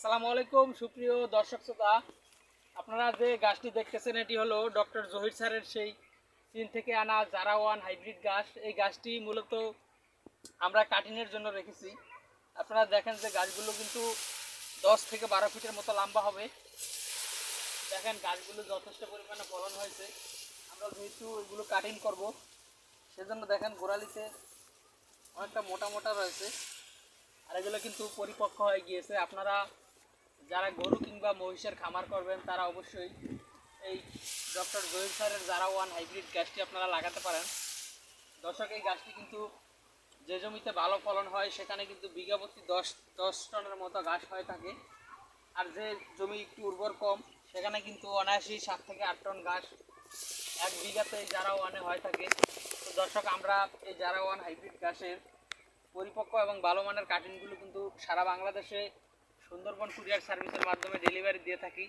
আসসালামু আলাইকুম, সুপ্রিয় দর্শক শ্রোতা। আপনারা যে গাছটি দেখতেছেন, এটি হলো ডক্টর জহির স্যারের সেই চীন থেকে আনা জারাওয়ান হাইব্রিড গাছ। এই গাছটি মূলত আমরা কাটিংয়ের জন্য রেখেছি। আপনারা দেখেন যে গাছগুলো কিন্তু দশ থেকে বারো ফিটের মতো লম্বা হবে। দেখেন গাছগুলো যথেষ্ট পরিমাণে ফলন হয়েছে। আমরা যেহেতু এগুলো কাটিং করব, সেজন্য দেখেন গোড়ালিতে অনেকটা মোটা মোটা রয়েছে। আর এগুলো কিন্তু পরিপক্ক হয়ে গিয়েছে। আপনারা যারা গরু কিংবা মহিষের খামার করবেন, তারা অবশ্যই এই ডক্টর জহির স্যারের যারা ওয়ান হাইব্রিড গাছটি আপনারা লাগাতে পারেন। দর্শক, এই গাছটি কিন্তু যে জমিতে ভালো ফলন হয়, সেখানে কিন্তু বিঘা প্রতি দশ দশ টনের মতো গাছ হয়ে থাকে। আর যে জমি একটু উর্বর কম, সেখানে কিন্তু অনায়াসেই সাত থেকে আট টন গাছ এক বিঘাতে জারা ওয়ানে হয়ে থাকে। তো দর্শক, আমরা এই জারা ওয়ান হাইব্রিড গাছের পরিপক্ক এবং ভালো মানের কাটিংগুলো কিন্তু সারা বাংলাদেশে সুন্দরবন কুরিয়ার সার্ভিসের মাধ্যমে ডেলিভারি দিয়ে থাকি।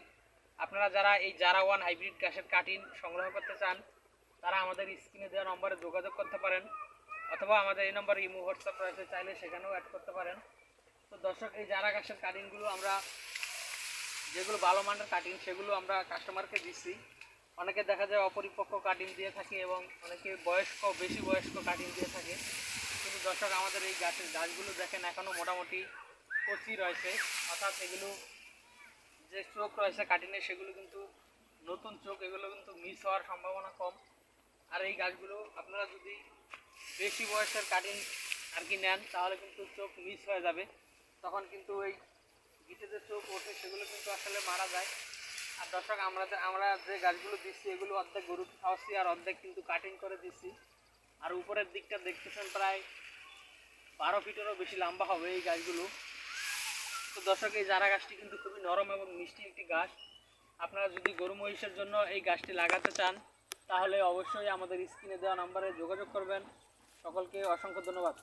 আপনারা যারা এই জারা ওয়ান হাইব্রিড গাছের কাটিং সংগ্রহ করতে চান, তারা আমাদের স্ক্রিনে দেওয়া নম্বরে যোগাযোগ করতে পারেন, অথবা আমাদের এই নম্বরে ইমো, হোয়াটসঅ্যাপ রয়েছে, চাইলে সেখানেও অ্যাড করতে পারেন। তো দর্শক, এই জারা গাছের কাটিংগুলো আমরা, যেগুলো ভালো মানের কাটিং সেগুলো আমরা কাস্টমারকে দিচ্ছি। অনেকে দেখা যায় অপরিপক্ক কাটিং দিয়ে থাকে এবং অনেকে বয়স্ক, বেশি বয়স্ক কাটিং দিয়ে থাকে। কিন্তু দর্শক, আমাদের এই গাছের গাছগুলো দেখেন এখনও মোটামুটি কচি রয়েছে। অর্থাৎ এগুলো যে চোখ রয়েছে কাটিংয়ে সেগুলো কিন্তু নতুন চোখ, এগুলো কিন্তু মিস হওয়ার সম্ভাবনা কম। আর এই গাছগুলো আপনারা যদি বেশি বয়সের কাটিং আর কি নেন, তাহলে কিন্তু চোখ মিস হয়ে যাবে। তখন কিন্তু ওই গিটে যে চোখ ওঠে, সেগুলো কিন্তু আসলে মারা যায়। আর দর্শক, আমরা আমরা যে গাছগুলো দিচ্ছি, এগুলো অর্ধেক গরু খাওয়াচ্ছি আর অর্ধেক কিন্তু কাটিং করে দিচ্ছি। আর উপরের দিকটা দেখতেছেন প্রায় বারো ফিটেরও বেশি লম্বা হবে এই গাছগুলো। দর্শক, এই জারা গাছটি কিন্তু খুবই নরম এবং মিষ্টি একটি গাছ, আপনারা যদি গরু মহিষের জন্য এই গাছটি লাগাতে চান, তাহলে অবশ্যই আমাদের স্ক্রিনে দেওয়া নাম্বারে যোগাযোগ করবেন। সকলকে অসংখ্য ধন্যবাদ।